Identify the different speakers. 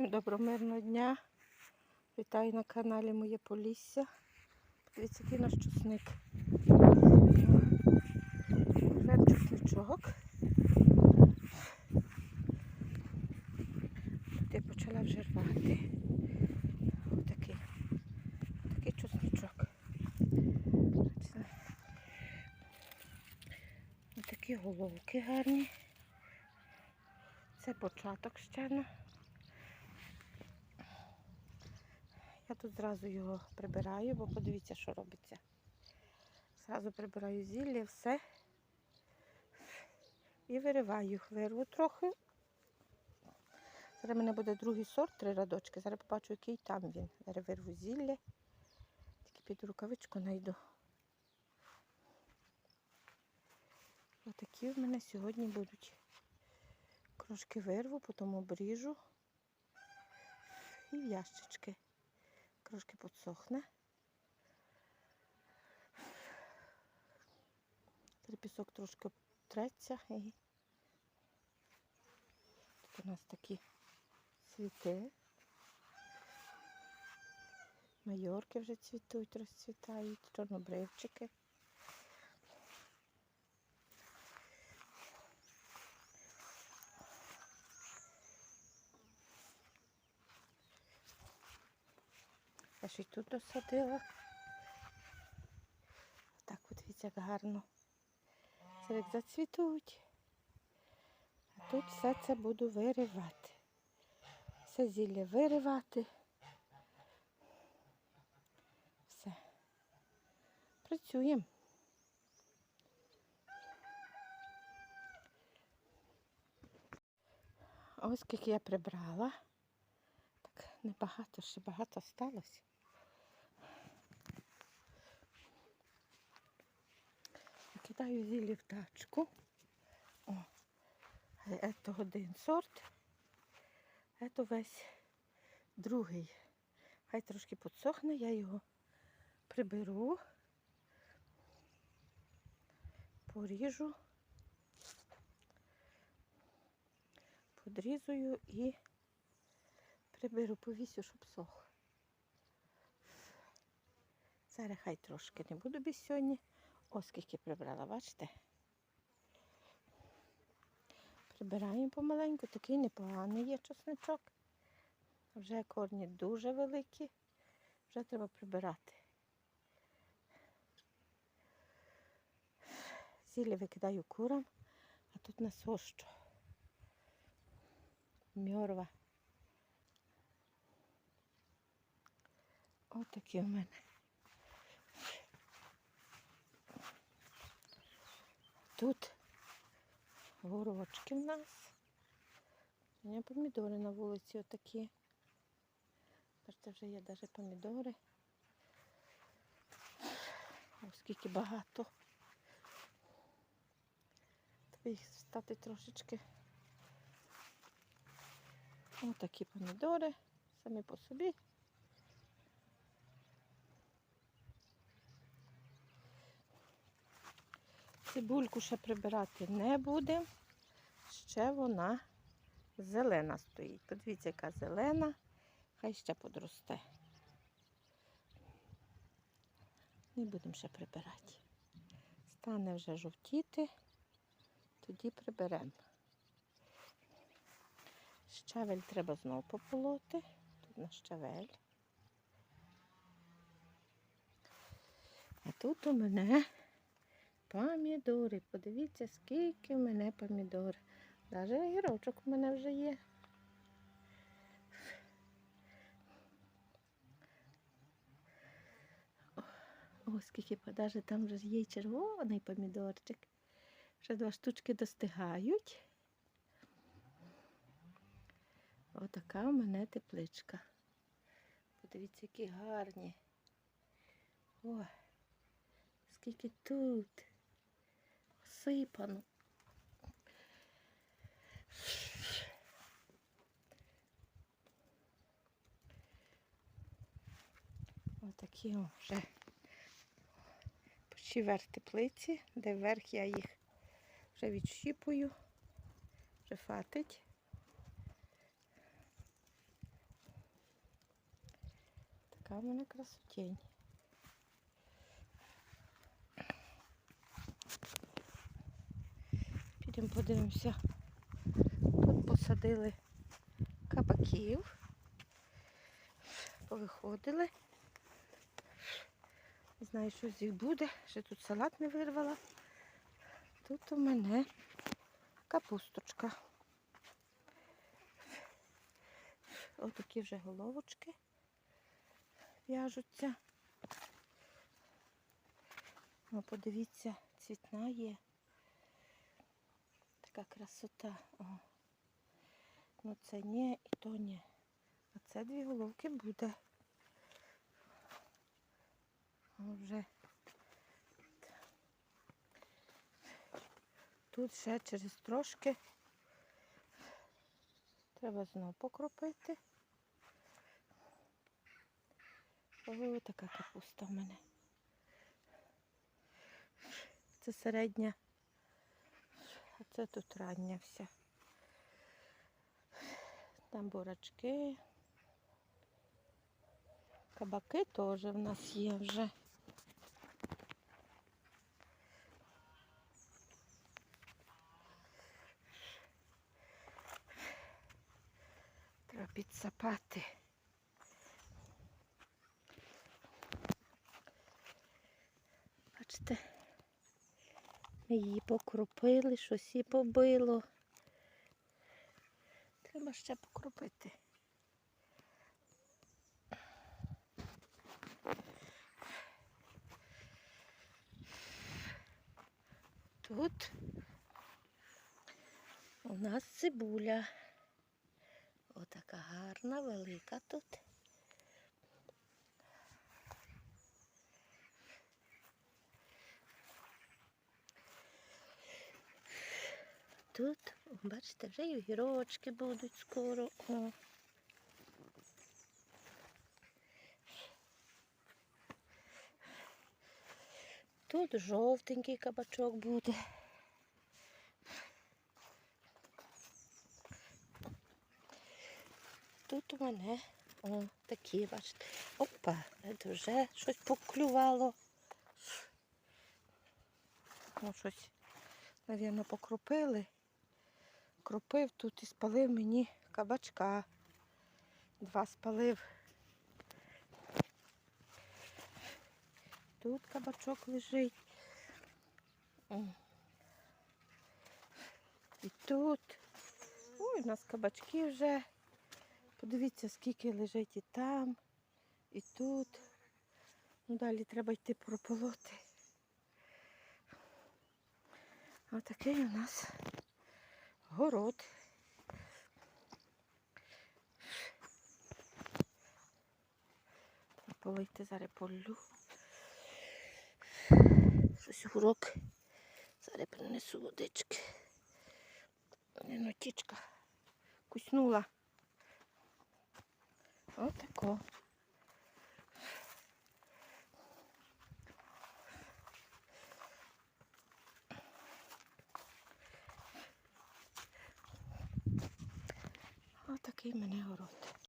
Speaker 1: Всім доброго мирного дня. Вітаю на каналі Моє Полісся. Подивіться, який наш чесник. Вже чесничок. Я почала вже рвати. Отакий. Такий чесничок. Отакі головки гарні. Це початок ще. ну. Я тут зразу його прибираю, бо подивіться, що робиться. Зразу прибираю зілля, все. І вириваю. Вирву трохи. Зараз в мене буде другий сорт, три радочки. Зараз побачу, який там він. Зараз вирву зілля. Тільки під рукавичку знайду. Отакі в мене сьогодні будуть. Трошки вирву, потім обріжу і в. Трошки підсохне. Пісок трошки треться тут у нас такі цвіти. Майорки вже цвітуть, розцвітають, чорнобривчики. Я ще й тут досадила. Так, от дивіться, як гарно. Це як зацвітуть. А тут все це буду виривати. Все зілля виривати. Все. Працюємо. Ось скільки я прибрала. Так, небагато, ще багато сталося. Кидаю зілі в тачку. О, це один сорт. Це весь другий. Хай трошки підсохне, я його приберу, поріжу, подрізую і приберу, повісю, щоб сох. Зараз трошки не буду без сьогодні. Ось скільки прибрала, бачите? Прибираємо помаленьку, такий непоганий є чесничок. Вже корні дуже великі, вже треба прибирати. Зілля викидаю курам, а тут на сощу. Мьорва. Отакі в мене. Тут горочки в нас. У мене помідори на вулиці отакі. Бачите, вже є навіть помідори. Ось скільки багато. Треба їх стати трошечки. Отакі помідори самі по собі. Цибульку ще прибирати не будемо. Ще вона зелена стоїть. Подивіться, яка зелена, хай ще подросте. Не будемо ще прибирати. Стане вже жовтіти, тоді приберемо. Щавель треба знову пополоти. Тут на щавель. А тут у мене Помідори. Подивіться, скільки в мене помідор. Навіть огірочок у мене вже є. О, скільки навіть там вже є червоний помідорчик. Вже два штучки достигають. Отака у мене тепличка. Подивіться, які гарні. О, скільки тут сипано. Отакі вже почти теплиці, де вверх я їх вже відщіпую, вже фатить. Така в мене красотень. Підемо подивимося. Тут посадили кабаків. Повиходили. Не знаю, що з їх буде. Ще тут салат не вирвала. Тут у мене капусточка. Отакі вже головочки в'яжуться. Подивіться, цвітна є. Така красота. О. Ну це ні і то ні. А це дві головки буде. О, вже. Тут ще через трошки треба знову покропити. О, така капуста в мене. Це середня, а це тут рання вся. Там бурачки. Кабаки теж в нас є вже. Треба підсапати. Бачите, її покропили, щось її побило. Треба ще покропити. Тут у нас цибуля. Отака гарна, велика тут. Тут, бачите, вже і огірочки будуть скоро. О. Тут жовтенький кабачок буде. Тут у мене о, такі, бачите. Опа, вже щось поклювало. Ну, щось, мабуть, покропили. Кропив тут і спалив мені кабачка. Два спалив. Тут кабачок лежить. І тут. Ой, у нас кабачки вже. Подивіться, скільки лежить і там, і тут. Ну, далі треба йти прополоти. Отакий у нас город. Прополити зараз полю. Щось урок. Зараз принесу водички. Не тічка куснула. Отако. Отакий мене город.